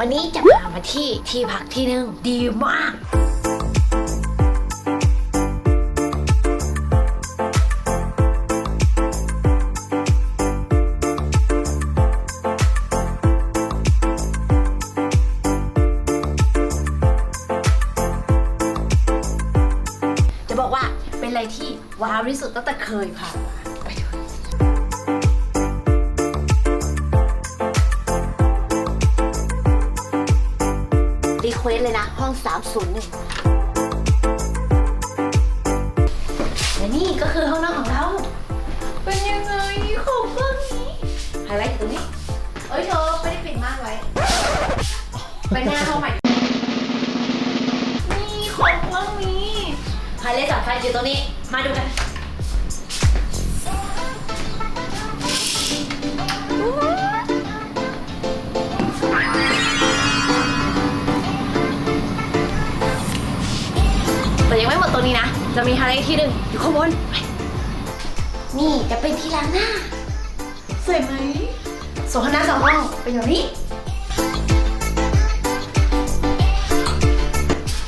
วันนี้จะพามาที่ที่พักที่หนึ่งดีมากจะบอกว่าเป็นอะไรที่ว้าวที่สุดตั้งแต่เคยผ่านมา เควสเลยนะ ห้อง 301และนี่ก็คือห้องนอนของเรา เป็นยังไงของเรื่องนี้ไฮไลท์อยู่ตรงนี้ เอ้ยเธอไม่ได้ปิดม่านไว้ ไปหน้าห้องใหม่ นี่ของเรื่องนี้ไฮไลท์สำคัญอยู่ตรงนี้ มาดูกัน ยังไม่หมดตรงนี้นะ จะมีไฮไลท์ที่หนึ่งอยู่ข้างบนไปนี่จะเป็นที่ล้างหน้า สวยไหมโซนข้างหน้าสองห้องเป็นอย่างนี้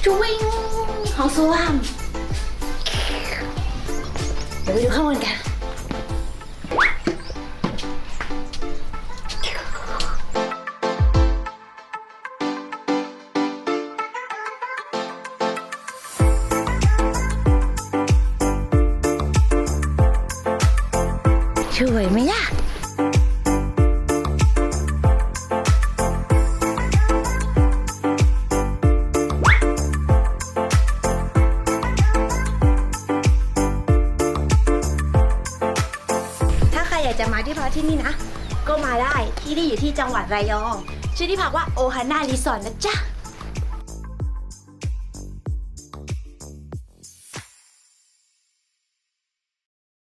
จุ้งห้องส้วมเดี๋ยวไปดูข้างบนกัน ช่วยไหมล่ะ ถ้าใครอยากจะมาที่พักที่นี่นะ ก็มาได้ที่นี่อยู่ที่จังหวัดระยอง ชื่อที่พักว่าโอฮาน่ารีสอร์ทนะจ๊ะ